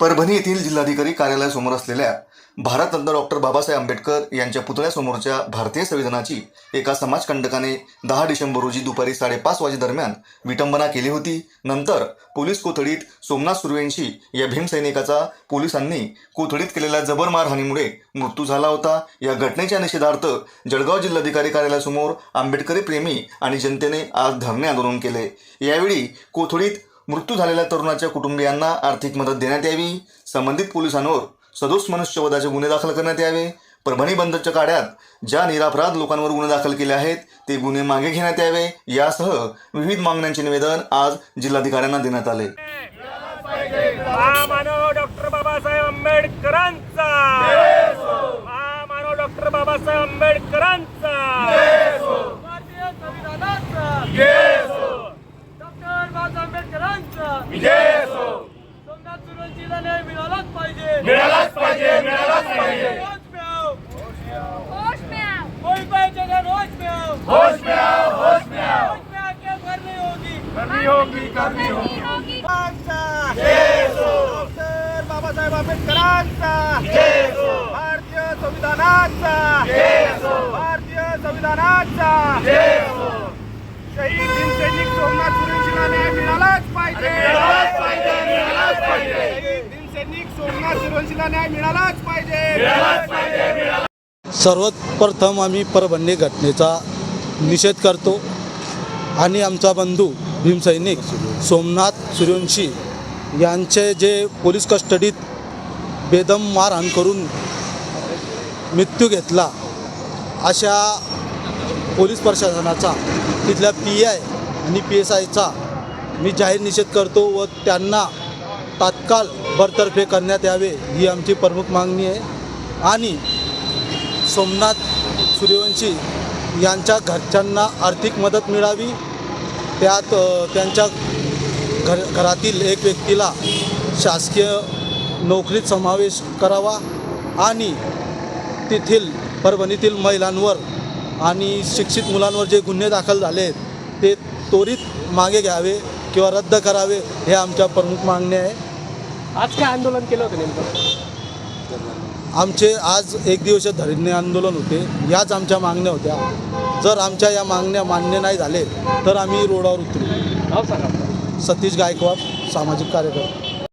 परभणी येथील जिल्हाधिकारी कार्यालयासमोर असलेल्या भारतरत्न डॉक्टर बाबासाहेब आंबेडकर यांच्या पुतळ्यासमोरच्या भारतीय संविधानाची एका समाजकंटकाने दहा डिसेंबर रोजी दुपारी साडेपाच वाजेदरम्यान विटंबना केली होती. नंतर पोलीस कोथळीत सोमनाथ सुर्वेंशी या भीमसैनिकाचा पोलिसांनी कोथळीत केलेल्या जबर मारहाणीमुळे मृत्यू झाला होता. या घटनेच्या निषेधार्थ जळगाव जिल्हाधिकारी कार्यालयासमोर आंबेडकरी प्रेमी आणि जनतेने आज धरणे आंदोलन केले. यावेळी कोथळीत मृत्यू झालेल्या तरुणाच्या कुटुंबियांना आर्थिक मदत देण्यात यावी. संबंधित पोलिसांवर सदोष मनुष्यवधाचे गुन्हे दाखल करण्यात यावे. परभणी बंदरच्या काड्यात ज्या निरापराध लोकांवर गुन्हे दाखल केले आहेत ते गुन्हे मागे घेण्यात यावे. यासह विविध मागण्यांचे निवेदन आज जिल्हाधिकाऱ्यांना देण्यात आले. डॉक्टर बाबासाहेब आंबेडकरांचा. डॉक्टर बाबासाहेब आंबेडकरांचा भारतीय संविधानाचा डॉक्टर बाबासाहेब आंबेडकरांचा सोमनाथ सुरवंशीला न्याय मिळालाच पाहिजे. मिळालाच पाहिजे मिळालाच पाहिजे. रोज मिळाव. होश में आओ कोई पाहिजे का रोज मिळाव. होश में आओ होश में आओ रोज में आके भरणी होगी करनी होगी. करनी होगी करनी होगी डॉक्टर बाबासाहेब आंबेडकरांचा. भारतीय संविधानाचा. भारतीय संविधानाचा. शहीद भीमसैनिक सोमनाथ सुरेशीला न्याय मिळालाच पाहिजे. मिळालाच पाहिजे मिळालाच पाहिजे. शहीद भीमसैनिक सोमनाथ सुरवंशीला न्याय मिळालाच पाहिजे. मिळालाच पाहिजे मिळालाच सर्वप्रथम आम्ही परभणी घटनेचा निषेध करतो आणि आमचा बंधू भीमसैनिक सोमनाथ सूर्यवंशी यांचे जे पोलीस कस्टडीत बेदम मारहाण करून मृत्यू घेतला अशा पोलीस प्रशासनाचा तिथल्या पी आय आणि पी एस आयचा मी जाहीर निषेध करतो व त्यांना तात्काळ बरतर्फे करण्यात यावे ही आमची प्रमुख मागणी आहे. आणि सोमनाथ सूर्यवंशी यांच्या घरच्यांना आर्थिक मदत मिळावी. त्यात त्यांच्या घर घरातील एक व्यक्तीला शासकीय नोकरीत समावेश करावा आणि तेथील परभणीतील महिलांवर आणि शिक्षित मुलांवर जे गुन्हे दाखल झाले आहेत ते त्वरित मागे घ्यावे किंवा रद्द करावे हे आमच्या प्रमुख मागण्या आहे. आज काय आंदोलन केलं होतं नेमकं? आमचे आज एक दिवसीय धरणे आंदोलन होते याच आमच्या मागण्या होत्या. जर आमच्या या मागण्या मान्य नाही झाले तर आम्ही रोडावर उतरू. सतीश गायकवाड सामाजिक कार्यकर्ता.